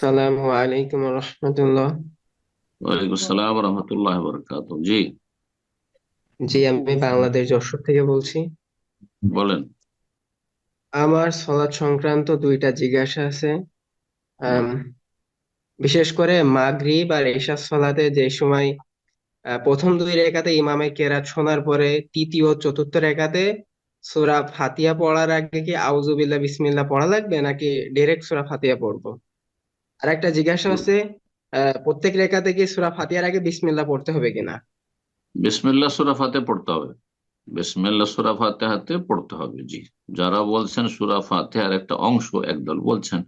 আসসালামু আলাইকুম রহমতুল্লাহ। ওয়ালাইকুম আসসালাম রহমতুল্লাহ বরকাত জি। জি আমি বাংলাদেশ যশোর থেকে বলছি। বলেন। আমার সলাৎ সংক্রান্ত দুইটা জিজ্ঞাসা আছে। বিশেষ করে মাগরিব আর এশার সলাতে যে সময় প্রথম দুই রেখাতে ইমামের কেরাত শোনার পরে তৃতীয় চতুর্থ রেখাতে সূরা ফাতিয়া পড়ার আগে কি আউযুবিল্লাহ বিসমিল্লাহ পড়া লাগবে নাকি ডিরেক্ট সূরা ফাতিয়া পড়ব? আর একটা জিজ্ঞাসা আহ, প্রত্যেক রেখাতে কি সূরা ফাতিহার আগে বিসমিল্লাহ পড়তে হবে কিনা? বিসমিল্লাহ সুরা ফাতে পড়তে হবে। বিসমিল্লাহ সুরা ফাতেহাতে পড়তে হবে জি। যারা বলছেন সুরা আর একটা অংশ একদল বলছেন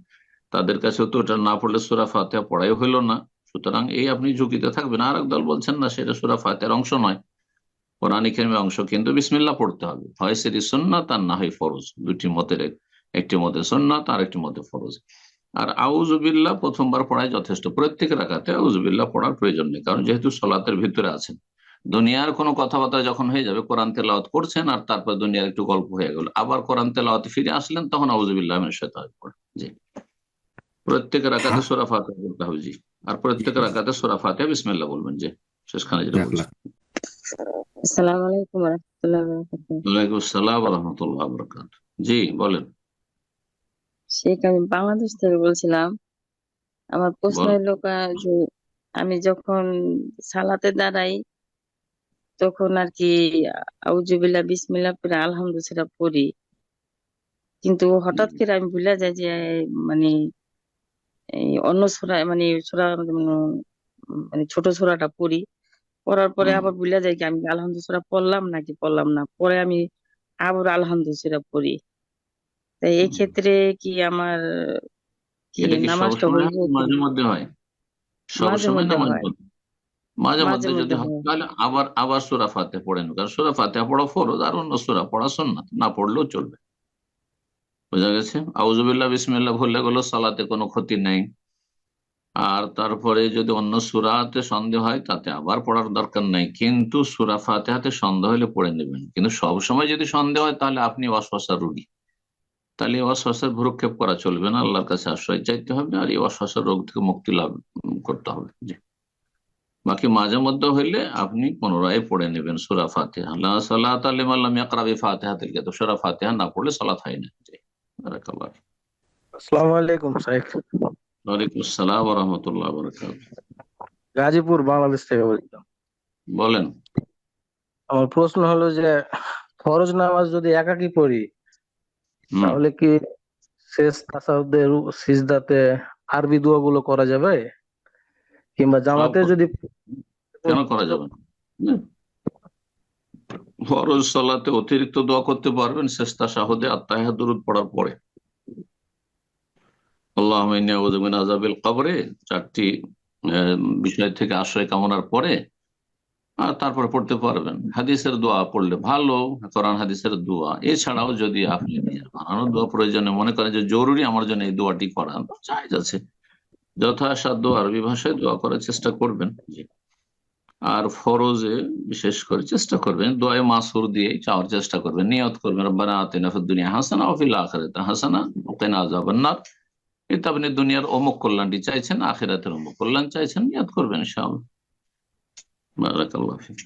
তাদের কাছে তো ওটা না পড়লে সুরা ফাতেহা পড়াই হইল না। সুতরাং এই আপনি ঝুঁকিতে থাকবেন। আর দল বলছেন না সেটা সুরা ফাতেহার অংশ নয়। কোরআনিক অংশ কিন্তু বিসমিল্লাহ পড়তে হবে। হয় সেটি সন্ন্যাত আর না হয় ফরজ। দুটি মতের এক- একটি মতে সন্ন্যাত আর একটি মতে ফরজ। আর আউজুবিল্লাহ প্রথমবার পড়ায় যথেষ্ট। প্রত্যেক রাখাতে আউজুবিল্লাহ পড়ার প্রয়োজন নেই কারণ যেহেতু সলাতের ভিতরে আছেন। দুনিয়ার কোনো কথাবার্তা যখন হয়ে যাবে কোরআন তেলাওয়াত করছেন আর তারপর দুনিয়ার একটু গল্প হয়ে গেল আবার কোরআন তেলাওয়াত ফিরে আসলেন তখন আউজুবিল্লাহ শাইতানির পড়ে জি। প্রত্যেক রাখাতে সোরা ফাতিহা বলতে হবে জি। আর প্রত্যেক রাখাতে সোরা ফাতিহা বিসমিল্লাহ বলবেন জি। শেষখানে যেটা বলছেন আসসালামু আলাইকুম রহমতুল্লাহ ওয়ালাইকুম আসসালাম রহমতুল্লাহ বরকাত জি বলেন। শেখ আমি বাংলাদেশ থেকে বলছিলাম আমার প্রশ্ন বল। হলো কা- যে আমি যখন সালাতে দাঁড়াই তখন আর কি আউজুবিল্লাহ বিসমিল্লাহ পড়ে আলহামদুলিল্লাহ পড়ি। কিন্তু হঠাৎ করে আমি ভুলে যাই যে মানে এই অন্য সূরা মানে সূরা মানে ছোট সূরাটা পড়ি। পড়ার পরে হুম, আবার ভুলে যাই কি আমি আলহামদুলিল্লাহ পড়লাম নাকি পড়লাম না? পরে আমি আবার আলহামদুলিল্লাহ পড়ি। তাই এই ক্ষেত্রে কি আমার কি এটা কি নামাজটা সবসময় হইব হয়, মাঝে মধ্যে হয়? সব মাঝে সময় মধ্যে নামাজ হয়। পড়তে। মাঝে মাঝে মধ্যে যদি মধ্যে হয় হয়। তাহলে আবার আবার সুরা ফাতে পড়েন কারণ সুরা ফাতে পড়া ফরজ আর অন্য সুরা পড়া সুন্নাত। না পড়লেও চলবে। বোঝা গেছে? আউজুবিল্লাহ বিসমিল্লাহ ভুলে গেলো সালাতে কোনো ক্ষতি নেই। আর তারপরে যদি অন্য সুরাতে সন্দেহ হয় তাতে আবার পড়ার দরকার নেই। কিন্তু সুরা ফাতেহাতে সন্দেহ হলে পড়ে নেবেন। কিন্তু সব সময় যদি সন্দেহ হয় তাহলে আপনি অশ্বাসার রুগী। তাহলে অশ্বাসের ভ্রুক্ষেপ করা চলবে না আল্লাহর কাছে আশ্রয় চাইতে হবে আর এই অশ্বাসের রোগ থেকে মুক্তি লাভ করতে হবে। জি। বাকি মাঝে মধ্যে হইলে আপনি পুনরায় পড়ে নেবেন সুরা ফাতেহা। সালাত লিমান লাম ইয়াকরা বিফাতিহাতিল কিতাব সূরা ফাতিহা না পড়লে সালাত হয় না। জি। বারাকাল্লাহ। আসসালামু আলাইকুম সাহেব ওয়ালাইকুম আসসালাম ওয়া রাহমাতুল্লাহি ওয়া বারাকাতুহু। গাজীপুর বাংলাদেশ থেকে বলছিলাম। বলেন। আমার প্রশ্ন হলো যে ফরজ নামাজ যদি একাকি পড়ি তাহলে কি শেষ তাসাউদে সিজদাতে আরবি দোয়া গুলো করা যাবে? কিংবা জামাতে যদি কেন করা যাবে ফরজ সালাতে অতিরিক্ত দোয়া করতে পারবেন শেষতা শাহদে আত্মাহিয়া দুরুদ পড়ার পরে। আল্লাহ আজাবিল কবরে। চারটি বিষয় থেকে আশ্রয় কামনার পরে আর তারপরে পড়তে পারবেন। হাদিসের দোয়া পড়লে ভালো, কোরআন হাদিসের দোয়া। এছাড়াও যদি আপনি নিজের বানানো দোয়া প্রয়োজনে মনে করেন যে জরুরি আমার জন্য এই দোয়াটি করা চাইজ আছে। যথাসাধ্য আরবি ভাষায় দোয়া করার চেষ্টা করবেন। আর ফরজে বিশেষ করে চেষ্টা করবেন দোয়া মাসুর দিয়ে চাওয়ার চেষ্টা করবেন। নিয়ত করবেন, রব্বানা আতিনা ফিদ দুনিয়া হাসানা ওয়া ফিল আখিরাতি হাসানা ওয়া কিনা আযাবান নার। এতে আপনি দুনিয়ার অমুক কল্যাণটি চাইছেন, আখিরাতের অমুক কল্যাণ চাইছেন, নিয়ত করবেন ইনশাআল্লাহ। বারাকাল্লাহু ফিক